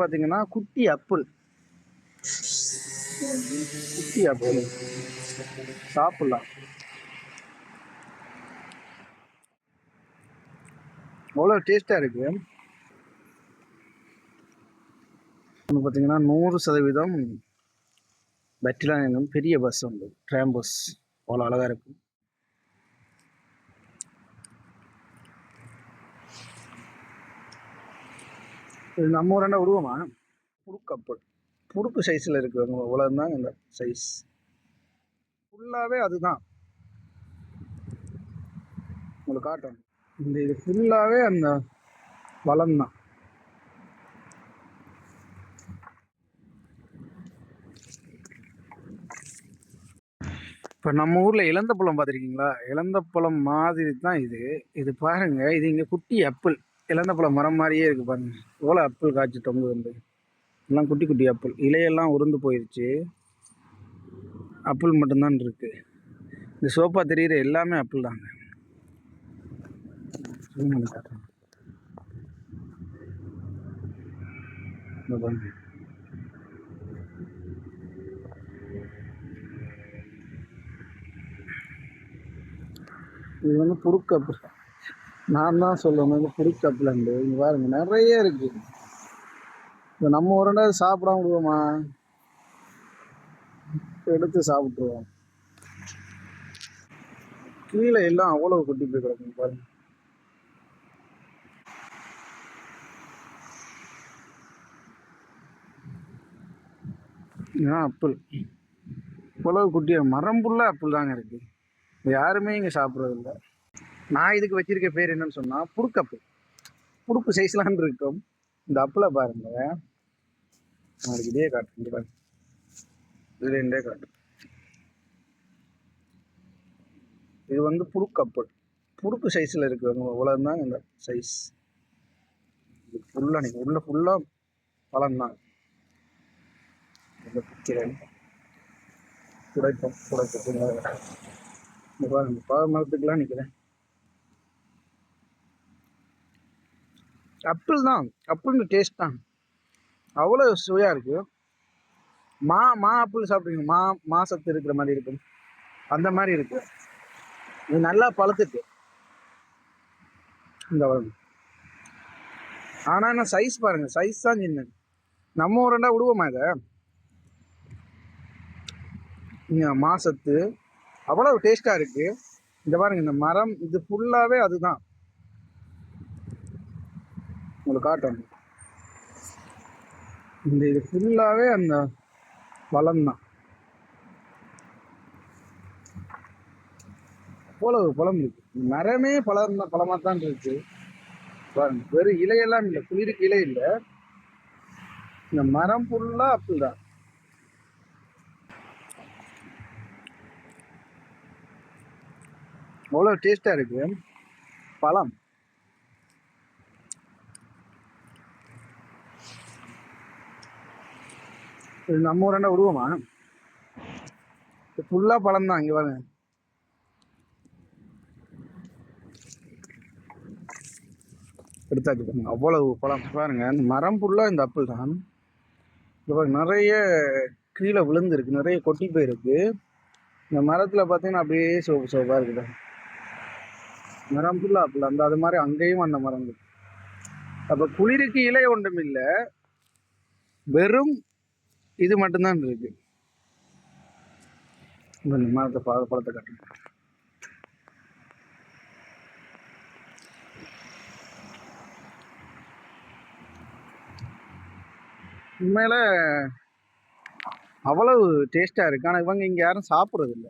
பார்த்தீங்கன்னா குட்டி அப்புள் குட்டி அப்புள் சாப்பிடலாம். அவ்வளோ டேஸ்ட்டாக இருக்கு. வந்து பார்த்தீங்கன்னா நூறு சதவீதம் பெட்டிலான பெரிய பஸ் உண்டு. ட்ராம் பஸ் அவ்வளோ அழகாக இருக்கும் இது நம்ம ஊராண்ட விடுவோமா புடுக்கு அப்பல் சைஸில் இருக்குது அவ்வளோ தான் இந்த சைஸ் ஃபுல்லாகவே அதுதான். உங்களுக்கு காட்டும். இந்த இது ஃபுல்லாகவே அந்த வளம் தான். இப்போ நம்ம ஊரில் இளந்த பழம் பார்த்துருக்கீங்களா? இளந்த பழம் மாதிரி தான் இது. இது பாருங்கள் இது இங்கே குட்டி அப்பிள் இளந்த பழம் மரம் மாதிரியே இருக்குது பாருங்க. எவ்வளோ அப்பிள் காய்ச்சி தொங்கு வந்து. எல்லாம் குட்டி குட்டி அப்பிள் இலையெல்லாம் உருந்து போயிடுச்சு அப்பிள் மட்டும்தான் இருக்குது இந்த சோஃபா தெரிகிற எல்லாமே அப்பிள் தாங்க. இது வந்து புடுக்கப்பு நான் தான் சொல்லணும் இது புடுக்கப்புலண்டு இங்கே பாருங்க நிறைய இருக்கு. இப்போ நம்ம ஒரு ரெண்டாவது சாப்பிடாம விடுவோமா? எடுத்து சாப்பிட்ருவோம் கீழே எல்லாம் அவ்வளவு கொட்டி போய் கிடக்கும் பாருங்க. ஆ அப்பிள் இவ்வளவு குட்டியாக மரம் புல்லாக அப்பிள் தாங்க இருக்கு. யாருமே இங்கே சாப்பிட்றதில்லை. நான் இதுக்கு வச்சிருக்க பேர் என்னன்னு சொன்னால் புடுக்கப்பு. புடுப்பு சைஸ்லான் இருக்கும். இந்த அப்பிளை பாருங்க. நாளைக்கு இதே காட்டு பாருங்க இதுல இருந்தே காட்டு. இது வந்து புடுக்கப்பு. புடுக்கு சைஸில் இருக்கு உலகம் தான் இந்த சைஸ் இது ஃபுல்லாக நீங்கள் உள்ள ஃபுல்லாக பழம் தான் இந்த பிக்கிறேன் துடைப்போம் துடைப்போம் நிற்கிறேன் அப்பிள் தான் அப்பிள்னு டேஸ்ட் தான். அவ்வளோ சுவையாக இருக்குது மா மா ஆப்பிள் சாப்பிடுங்க மா மா சத்து இருக்கிற மாதிரி இருக்கும். அந்த மாதிரி இருக்கு. இது நல்லா பழுத்துட்டு. இந்த வளம் ஆனால் என்ன சைஸ் பாருங்க சைஸ் தான் சின்ன நம்ம ஒரு ரெண்டா விடுவோமா இதை? மாசத்து அவ்வளோ டேஸ்ட்டாக இருக்குது இந்த பாருங்க இந்த மரம் இது ஃபுல்லாகவே அதுதான். உங்களுக்கு காட்டணும் இந்த இது ஃபுல்லாகவே அந்த பழம்தான் தான். பழம் இருக்கு. மரமே பழம் தான் பழமா தான் இருக்கு. பாருங்க வெறும் இலையெல்லாம் இல்லை குளிருக்கு இலை இல்லை. இந்த மரம் ஃபுல்லாக அப்பிள் தான். அவ்வளோ டேஸ்ட்டாக இருக்குது பழம். இது நம்ம ஊராண்ட விடுவோமா ஃபுல்லாக பழம் தான் இங்கே பாருங்க. எடுத்தாச்சு பாருங்க. அவ்வளவு பழம். பாருங்க இந்த மரம் ஃபுல்லாக இந்த அப்பிள் தான். இப்போ பாருங்க நிறைய கீழே விழுந்துருக்கு நிறைய கொட்டி போயிருக்கு. இந்த மரத்தில் பார்த்தீங்கன்னா அப்படியே சோப்பு சோப்பாக இருக்குது மரம் ஃபுல்லாக அப்பிள் அந்த அது மாதிரி அங்கேயும் அந்த மரம் இருக்கு அப்போ குளிருக்கு இலை ஒன்றும் இல்லை. வெறும் இது மட்டும்தான் இருக்கு. இந்த மரத்தை பாத பழத்தை காட்டுங்க. உண்மையில அவ்வளவு டேஸ்டா இருக்கு. ஆனால் இவங்க இங்க யாரும் சாப்பிட்றதில்ல.